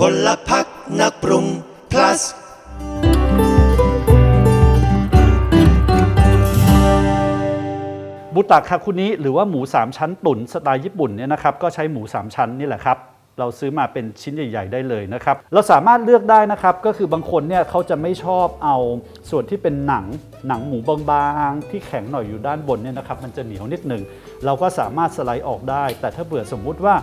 พลพักนักปรุง plus บุตะคาคุนิหรือว่าหมู 3 ชั้นตุ๋นสไตล์ญี่ปุ่นเนี่ยนะครับก็ใช้หมู 3 ชั้นนี่แหละครับ เราซื้อมาเป็นชิ้นใหญ่ ๆ ได้เลยนะครับ เราสามารถเลือกได้นะครับก็คือบางคนเนี่ยเขาจะไม่ชอบเอาส่วนที่เป็นหนังหนังหมูบางๆที่แข็งหน่อยอยู่ด้านบนเนี่ยนะครับมันจะเหนียวนิดหนึ่งเราก็สามารถสไลด์ออกได้ แต่ถ้าเบื่อสมมุติว่า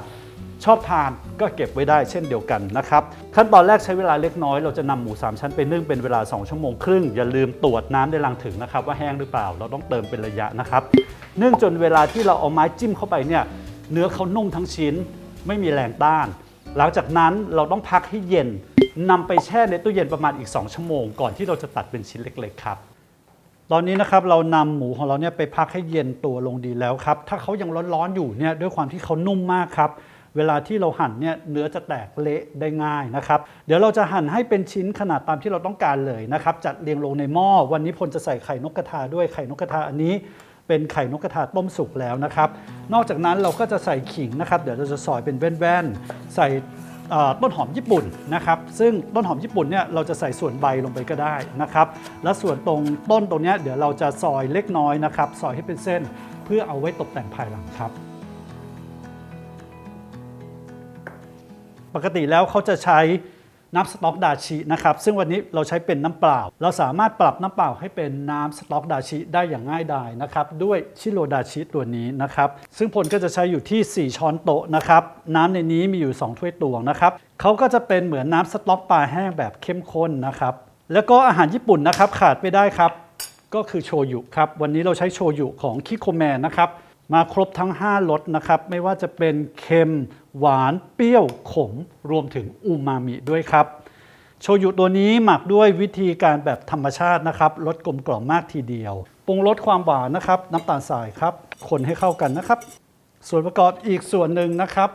ชอบทานก็เก็บไว้ได้เช่นเดียวกันนะครับ ขั้นตอนแรกใช้เวลาเล็กน้อย เราจะนำหมู 3 ชั้นไปนึ่งเป็นเวลา 2 ชั่วโมงครึ่ง อย่าลืมตรวจน้ำในรังถึงนะครับ ว่าแห้งหรือเปล่าเราต้องเติมเป็นระยะนะครับนึ่งจนเวลาที่เราเอาไม้จิ้มเข้าไปเนี่ยเนื้อเขานุ่มทั้งชิ้นไม่มีแรงต้าน หลังจากนั้นเราต้องพักให้เย็นนำไปแช่ในตู้เย็นประมาณอีก 2 ชั่วโมง ก่อนที่เราจะตัดเป็นชิ้นเล็ก ๆ ครับ ตอนนี้นะครับเรานำหมูของเราเนี่ยไปพักให้เย็นตัวลงดีแล้วครับ ถ้าเขายังร้อนๆอยู่เนี่ยด้วยความที่เขานุ่มมากครับ เวลาที่เราหั่นเนี่ยเนื้อจะแตกเละได้ง่ายนะครับ เดี๋ยวเราจะหั่นให้เป็นชิ้นขนาดตามที่เราต้องการเลยนะครับ จัดเรียงลงในหม้อ วันนี้พลจะใส่ไข่นกกระทาด้วยไข่นกกระทาอันนี้เป็นไข่นกกระทาต้มสุกแล้วนะครับ นอกจากนั้นเราก็จะใส่ขิงนะครับ เดี๋ยวเราจะซอยเป็นแว่นๆ ใส่ต้นหอมญี่ปุ่นนะครับ ซึ่งต้นหอมญี่ปุ่นเนี่ยเราจะใส่ส่วนใบลงไปก็ได้นะครับ และส่วนตรงต้นตรงนี้เดี๋ยวเราจะซอยเล็กน้อยนะครับ ซอยให้เป็นเส้น เพื่อเอาไว้ตกแต่งภายหลังครับ ปกติแล้วเขาจะใช้น้ำสต๊อกดาชินะครับ ซึ่งวันนี้เราใช้เป็นน้ำเปล่า เราสามารถปรับน้ำเปล่าให้เป็นน้ำสต๊อกดาชิได้อย่างง่ายดายนะครับ ด้วยชิโรดาชิตัวนี้นะครับ ซึ่งผลก็จะใช้อยู่ที่ 4 ช้อนโต๊ะนะครับ น้ำในนี้มีอยู่ 2 ถ้วยตวงนะครับเขาก็จะเป็นเหมือนน้ำสต๊อกปลาแห้งแบบเข้มข้นนะครับ แล้วก็อาหารญี่ปุ่นนะครับขาดไม่ได้ครับ ก็คือโชยุครับ วันนี้เราใช้โชยุของคิโคแมนนะครับ มาครบทั้ง 5รสนะครับ ไม่ว่าจะเป็นเค็ม หวาน เปรี้ยว ขม รวมถึงอูมามิด้วยครับ โชยุตัวนี้หมักด้วยวิธีการแบบธรรมชาตินะครับ รสกลมกล่อมมากทีเดียว ปรุงรสความหวานนะครับ น้ำตาลทรายครับ คนให้เข้ากันนะครับ ส่วนประกอบอีกส่วนหนึ่งนะครับ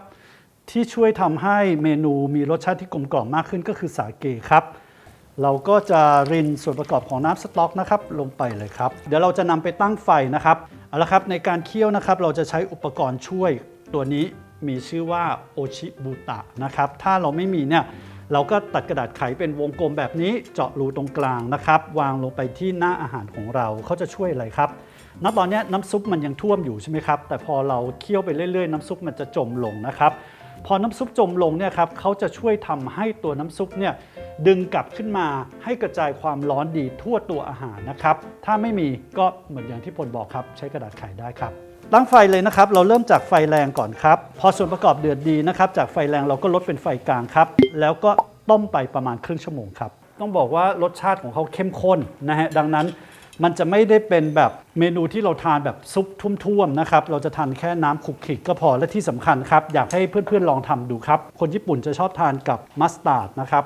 ที่ช่วยทำให้เมนูมีรสชาติที่กลมกล่อมมากขึ้นก็คือสาเกครับเราก็จะรินส่วนประกอบของน้ำสต๊อกนะครับลงไปเลยครับ เดี๋ยวเราจะนำไปตั้งไฟนะครับ เอาละครับในการเคี่ยวนะครับเราจะใช้อุปกรณ์ช่วยตัวนี้มีชื่อว่าโอชิบุตะนะครับถ้าเราไม่มีเนี่ยเราก็ตัดกระดาษไขเป็นวงกลมแบบนี้เจาะรูตรงกลางนะครับ วางลงไปที่หน้าอาหารของเราเขาจะช่วยอะไรครับณตอนนี้น้ำซุปมันยังท่วมอยู่ใช่ไหมครับ แต่พอเราเคี่ยวไปเรื่อยๆ น้ำซุปมันจะจมลงนะครับ พอน้ำซุปจมลงเนี่ยครับเขาจะช่วยทำให้ตัวน้ำซุปเนี่ยดึงกลับขึ้นมาให้กระจายความร้อนดีทั่วตัวอาหารนะครับ ถ้าไม่มีก็เหมือนอย่างที่พลบอกครับ ใช้กระดาษไขได้ครับตั้งไฟเลยนะครับ เราเริ่มจากไฟแรงก่อนครับ พอส่วนประกอบเดือดดีนะครับ จากไฟแรงเราก็ลดเป็นไฟกลางครับ แล้วก็ต้มไปประมาณครึ่งชั่วโมงครับ ต้องบอกว่ารสชาติของเขาเข้มข้นนะฮะ ดังนั้น มันจะไม่ได้เป็นแบบเมนูที่เราทานแบบซุปทุ่มๆนะครับ เราจะทานแค่น้ำคลุกคลิกก็พอและที่สำคัญครับ อยากให้เพื่อนๆลองทำดูครับ คนญี่ปุ่นจะชอบทานกับมัสตาร์ดนะครับ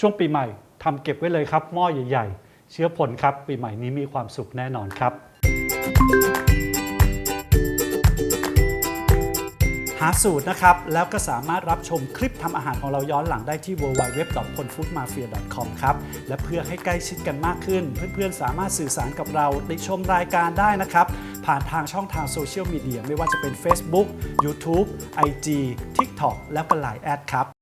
ช่วงปีใหม่ทำเก็บไว้เลยครับ หม้อใหญ่ ๆ เชื้อผลครับ ปีใหม่นี้มีความสุขแน่นอนครับ หาสูตรนะครับ แล้วก็สามารถรับชมคลิปทำอาหารของเราย้อนหลังได้ที่ www.polfoodmafia.com ครับ และเพื่อให้ใกล้ชิดกันมากขึ้น เพื่อนๆ สามารถสื่อสารกับเราในชมรายการได้นะครับ ผ่านทางช่องทางโซเชียลมีเดียไม่ว่าจะเป็น Facebook YouTube IG TikTok และก็นไลน์แอดครับ